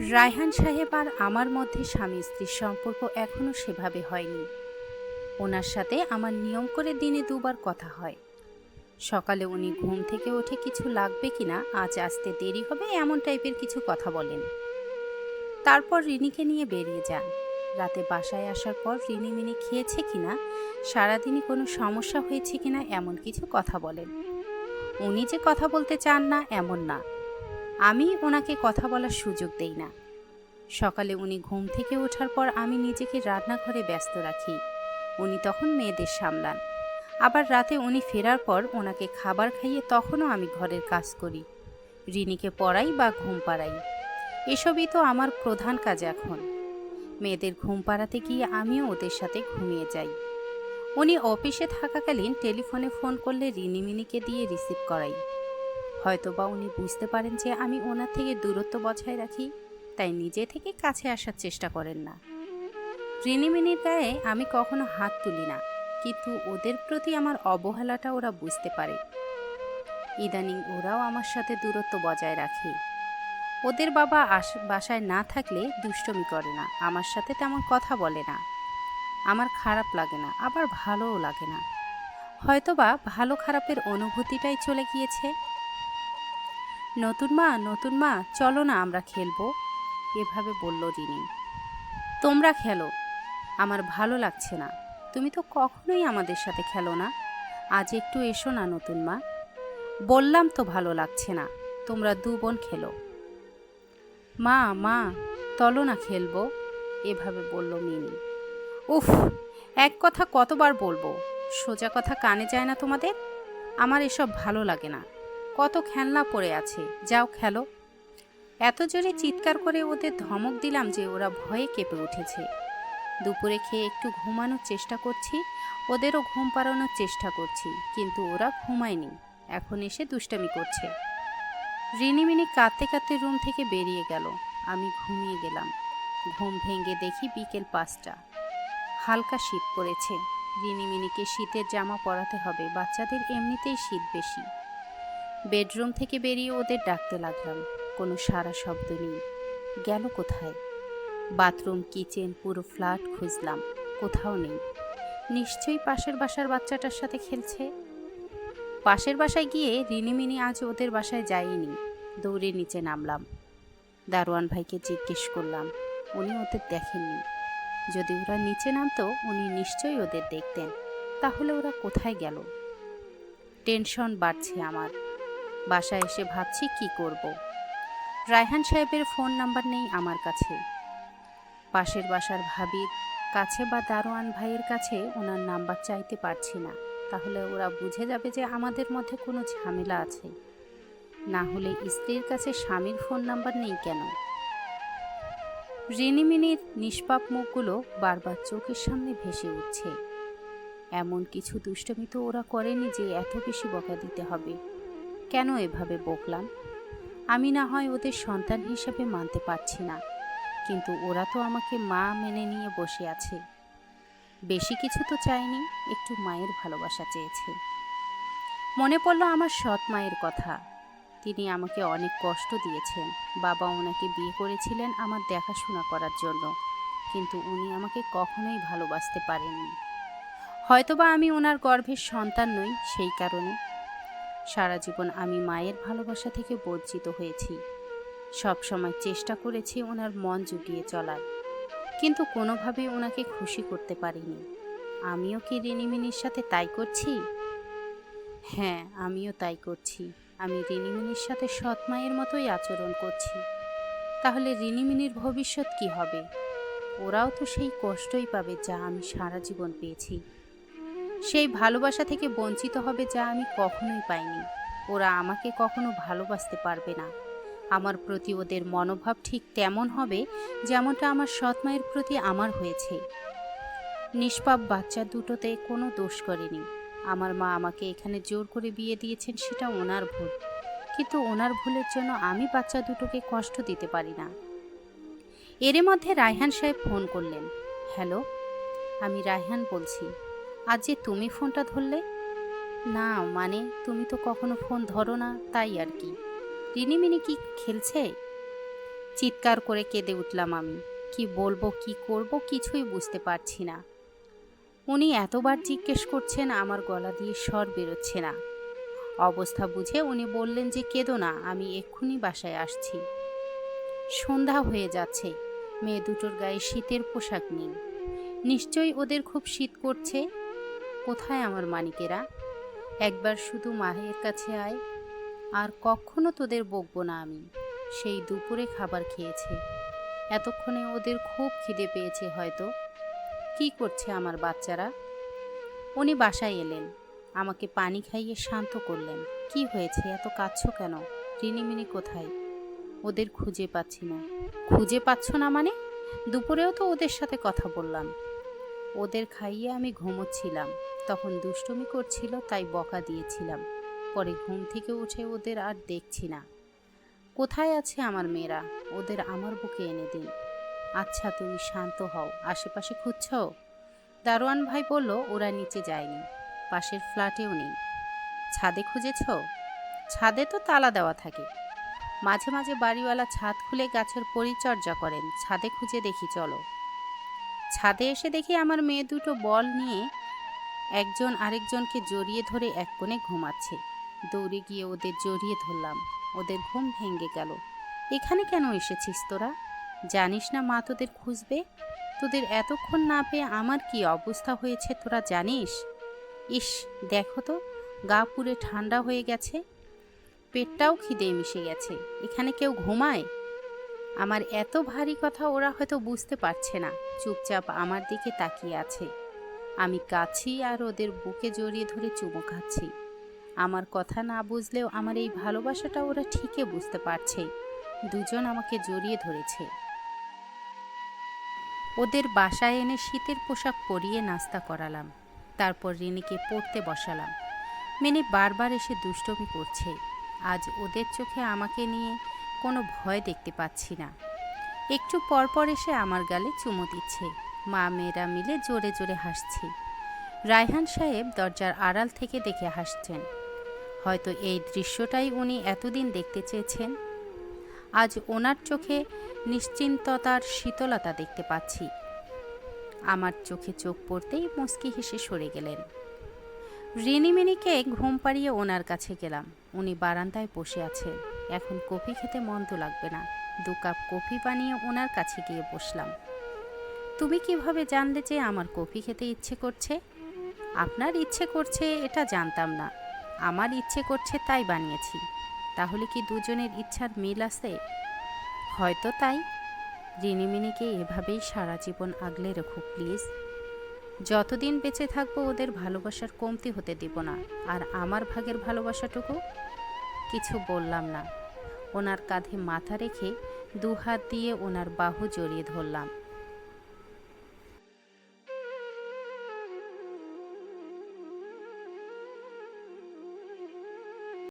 রায়হান সাহেব আর আমার মধ্যে স্বামী স্ত্রীর সম্পর্ক এখনও সেভাবে হয়নি। ওনার সাথে আমার নিয়ম করে দিনে দুবার কথা হয়। সকালে উনি ঘুম থেকে উঠে কিছু লাগবে কিনা আজ আসতে দেরি হবে এমন টাইপের কিছু কথা বলেন। তারপর রিনিকে নিয়ে বেরিয়ে যান। রাতে বাসায় আসার পর রিনি মিনি খেয়েছে কিনা সারাদিনই কোনো সমস্যা হয়েছে কিনা এমন কিছু কথা বলেন। উনি যে কথা বলতে চান না, এমন না। আমি ওনাকে কথা বলার সুযোগ দেই না। সকালে উনি ঘুম থেকে ওঠার পর আমি নিজেকে রান্নাঘরে ব্যস্ত রাখি। উনি তখন মেয়েদের সামলান। আবার রাতে উনি ফেরার পর ওনাকে খাবার খাইয়ে তখনও আমি ঘরের কাজ করি। রিনিকে পড়াই বা ঘুম পাড়াই। এসবই তো আমার প্রধান কাজ এখন। মেয়েদের ঘুম পাড়াতে গিয়ে আমিও ওদের সাথে ঘুমিয়ে যাই। উনি অফিসে থাকাকালীন টেলিফোনে ফোন করলে রিনিমিনিকে দিয়ে রিসিভ করাই। হয়তোবা উনি বুঝতে পারেন যে আমি ওনার থেকে দূরত্ব বজায় রাখি, তাই নিজে থেকে কাছে আসার চেষ্টা করেন না। রিনিমিনির গায়ে আমি কখনো হাত তুলি না, কিন্তু ওদের প্রতি আমার অবহেলাটা ওরা বুঝতে পারে। ইদানিং ওরাও আমার সাথে দূরত্ব বজায় রাখে। ওদের বাবা আস, বাসায় না থাকলে দুষ্টমি করে না, আমার সাথে তেমন কথা বলে না। আমার খারাপ লাগে না, আবার ভালোও লাগে না। হয়তোবা ভালো খারাপের অনুভূতিটাই চলে গিয়েছে নতুন মা নতুন মা, চলো না আমরা খেলব। এভাবে বলল রিনি। তোমরা খেলো। আমার ভালো লাগছে না। তুমি তো কখনোই আমাদের সাথে খেলো না। আজ একটু এসো না, নতুন মা। বললাম তো ভালো লাগছে না। তোমরা দু বোন খেলো। মা মা, তলো না খেলব। এভাবে বলল মিনি উফ, এক কথা কতবার বলব? সোজা কথা কানে যায় না তোমাদের? আমার এসব ভালো লাগে না। কত খেলনা পড়ে আছে, যাও খেলো। এত জোরে চিৎকার করে ওদের ধমক দিলাম যে ওরা ভয়ে কেঁপে উঠেছে। দুপুরে খেয়ে একটু ঘুমানোর চেষ্টা করছি, ওদেরও ঘুম পাড়ানোর চেষ্টা করছি, কিন্তু ওরা ঘুমায়নি, এখন এসে দুষ্টামি করছে। রিনিমিনি কাঁদতে কাঁদতে রুম থেকে বেরিয়ে গেল, আমি ঘুমিয়ে গেলাম। ঘুম ভেঙে দেখি বিকেল পাঁচটা। হালকা শীত পড়েছে, রিনিমিনিকে শীতের জামা পরাতে হবে, বাচ্চাদের এমনিতেই শীত বেশি। বেডরুম থেকে বেরিয়ে ওদের ডাকতে লাগলাম। কোনো সারা শব্দ নেই। গেল কোথায়? বাথরুম, কিচেন, পুরো ফ্ল্যাট খুঁজলাম। কোথাও নেই। নিশ্চয়ই পাশের বাসার বাচ্চাটার সাথে খেলছে? পাশের বাসায় গিয়ে রিনিমিনি আজ ওদের বাসায় যাইনি দৌড়ে নিচে নামলাম। দারোয়ান ভাইকে জিজ্ঞেস করলাম, উনি ওদের দেখেননি? যদি ওরা নিচে নামতো, উনি নিশ্চয়ই ওদের দেখতেন। তাহলে ওরা কোথায় গেল? টেনশন বাড়ছে আমার। বাসায় এসে ভাবছি কি করব। রায়হান সাহেবের ফোন নাম্বার নেই আমার কাছে। পাশের বাসার ভাবির কাছে বা দারোয়ান ভাইয়ের কাছে ওনার নাম্বার চাইতে পারছি না। তাহলে ওরা বুঝে যাবে যে আমাদের মধ্যে কোনো ঝামেলা আছে। না হলে স্ত্রীর কাছে স্বামীর ফোন নাম্বার নেই কেন? রিনিমিনির নিষ্পাপ মুখগুলো বারবার চোখের সামনে ভেসে উঠছে। এমন কিছু দুষ্টমি তো ওরা করেনি যে এত বেশি বকা দিতে হবে। কেন এভাবে বকলাম? আমি না হয় ওদের সন্তান হিসেবে মানতে পারছি না। কিন্তু ওরা তো আমাকে মা মেনে নিয়ে বসে আছে। বেশি কিছু তো চায়নি একটু মায়ের ভালোবাসা চেয়েছে। মনে পড়ল আমার সৎ মায়ের কথা। তিনি আমাকে অনেক কষ্ট দিয়েছেন। বাবা ওনাকে বিয়ে করেছিলেন আমার দেখাশোনা করার জন্য। কিন্তু উনি আমাকে কখনোই ভালোবাসতে পারেননি। হয়তোবা আমি ওনার গর্ভের সন্তান নই সেই কারণে। সারা জীবন আমি মায়ের ভালোবাসা থেকে বঞ্চিত হয়েছি। সব সময় চেষ্টা করেছি ওনার মন জুগিয়ে চলার। কিন্তু কোনোভাবেই ওনাকে খুশি করতে পারিনি। আমিও কি রিনিমিনির সাথে তাই করছি? হ্যাঁ আমিও তাই করছি। আমি রিনিমিনির সাথে সৎ মায়ের মতোই আচরণ করছি। তাহলে রিনিমিনির ভবিষ্যৎ কি হবে? ওরাও তো সেই কষ্টই পাবে যা আমি সারা জীবন পেয়েছি। সেই ভালোবাসা থেকে বঞ্চিত হবে যা আমি কখনোই পাইনি। ওরা আমাকে কখনো ভালোবাসতে পারবে না। আমার প্রতি ওদের মনোভাব ঠিক তেমন হবে যেমনটা আমার সৎ মায়ের প্রতি আমার হয়েছে। নিষ্পাপ বাচ্চা দুটোতে কোনো দোষ করেনি। আমার মা আমাকে এখানে জোর করে বিয়ে দিয়েছেন সেটা ওনার ভুল। কিন্তু ওনার ভুলের জন্য আমি বাচ্চা দুটোকে কষ্ট দিতে পারি না। এর মধ্যে রায়হান সাহেব ফোন করলেন। হ্যালো? আমি রায়হান বলছি। আজ যে তুমি ফোনটা ধরলে? না মানে তুমি তো কখনো ফোন ধরো না, তাই আর কি। রিনিমিনি কি খেলছে? চিৎকার করে কেঁদে উঠলাম আমি। কি বলব, কি করব কিছুই বুঝতে পারছি না। উনি এতবার জিজ্ঞেস করছেন, আমার গলা দিয়ে স্বর বেরোচ্ছে না। অবস্থা বুঝে উনি বললেন যে, কেঁদো না, আমি এক্ষুনি বাসায় আসছি। সন্ধ্যা হয়ে যাচ্ছে। মেয়ে দুটোর গায়ে শীতের পোশাক নেই। নিশ্চয়ই ওদের খুব শীত করছে। কোথায় আমার মানিকেরা? একবার শুধু মায়ের কাছে আয়, আর কখনো তোদের বকবো না আমি। সেই দুপুরে খাবার খেয়েছে। এতক্ষণে ওদের খুব খিদে পেয়েছে হয়তো। কি করছে আমার বাচ্চারা? উনি বাসায় এলেন। আমাকে পানি খাইয়ে শান্ত করলেন। কি হয়েছে? এত কাঁদছো কেন? রিনিমিনি কোথায়? ওদের খুঁজে পাচ্ছি না। খুঁজে পাচ্ছ না মানে? দুপুরেও তো ওদের সাথে কথা বললাম। ওদের খাইয়ে আমি ঘুমোচ্ছিলাম। তখন দুষ্টুমি করছিল, তাই বকা দিয়েছিলাম। পরে ঘুম থেকে উঠে ওদের আর দেখছি না। কোথায় আছে আমার মেয়েরা? ওদের আমার বুকে এনে দিন। আচ্ছা তুমি শান্ত হও, আশেপাশে খুঁজছ? দারোয়ান ভাই বলল, ওরা নিচে যায়নি, পাশের ফ্ল্যাটেও নেই। ছাদে খুঁজেছ? ছাদে তো তালা দেওয়া থাকে। মাঝে মাঝে বাড়িওয়ালা ছাদ খুলে গাছের পরিচর্যা করেন, ছাদে খুঁজে দেখি, চলো। ছাদে এসে দেখি আমার মেয়ে দুটো বল নিয়ে একজন আরেকজনকে জড়িয়ে ধরে এক কোণে ঘুমাচ্ছে। দৌড়ে গিয়ে ওদের জড়িয়ে ধরলাম। ওদের ঘুম ভেঙে গেল। এখানে কেন এসেছিস তোরা? জানিস না মা তোদের খুঁজবে? তোদের এতক্ষণ না পেয়ে আমার কি অবস্থা হয়েছে তোরা জানিস? ইস, দেখো তো, গা পুড়ে ঠান্ডা হয়ে গেছে। পেটটাও খিদে মিশে গেছে। এখানে কেউ ঘুমায়? আমার এত ভারী কথা ওরা হয়তো বুঝতে পারছে না। চুপচাপ আমার দিকে তাকিয়ে আছে। আমি কাছি আর ওদের বুকে জড়িয়ে ধরে চুমো খাচ্ছি। আমার কথা না বুঝলেও আমার এই ভালোবাসাটা ওরা ঠিকই বুঝতে পারছে। দুজন আমাকে জড়িয়ে ধরেছে। ওদের বাসায় এনে শীতের পোশাক পরিয়ে নাস্তা করালাম। তারপর রিনিকে পড়তে বসালাম। মেনে বারবার এসে দুষ্টমি করছে। আজ ওদের চোখে আমাকে নিয়ে কোনো ভয় দেখতে পাচ্ছি না। একটু পরপর এসে আমার গালে চুমো দিচ্ছে। মা মেয়েরা মিলে জোরে জোরে হাসছি। রায়হান সাহেব দরজার আড়াল থেকে দেখে হাসছেন। হয়তো এই দৃশ্যটাই উনি এতদিন দেখতে চেয়েছেন। আজ ওনার চোখে নিশ্চিন্ততার শীতলতা দেখতে পাচ্ছি। আমার চোখে চোখ পড়তেই মুস্কি হেসে সরে গেলেন। রিনিমিনিকে ঘুম পাড়িয়ে ওনার কাছে গেলাম। উনি বারান্দায় বসে আছেন। এখন কফি খেতে মন্দ লাগবে না। দু কাপ কফি বানিয়ে ওনার কাছে গিয়ে বসলাম। তুমি কীভাবে জানলে যে আমার কফি খেতে ইচ্ছে করছে? আপনার ইচ্ছে করছে এটা জানতাম না। আমার ইচ্ছে করছে তাই বানিয়েছি। তাহলে কি দুজনের ইচ্ছার মিল আছে? হয়তো তাই। রিনিমিনিকে এভাবেই সারা জীবন আগলে রেখো প্লিজ। যতদিন বেঁচে থাকব ওদের ভালোবাসার কমতি হতে দিব না। আর আমার ভাগের ভালোবাসাটুকু? কিছু বললাম না। ওনার কাঁধে মাথা রেখে দু হাত দিয়ে ওনার বাহু জড়িয়ে ধরলাম।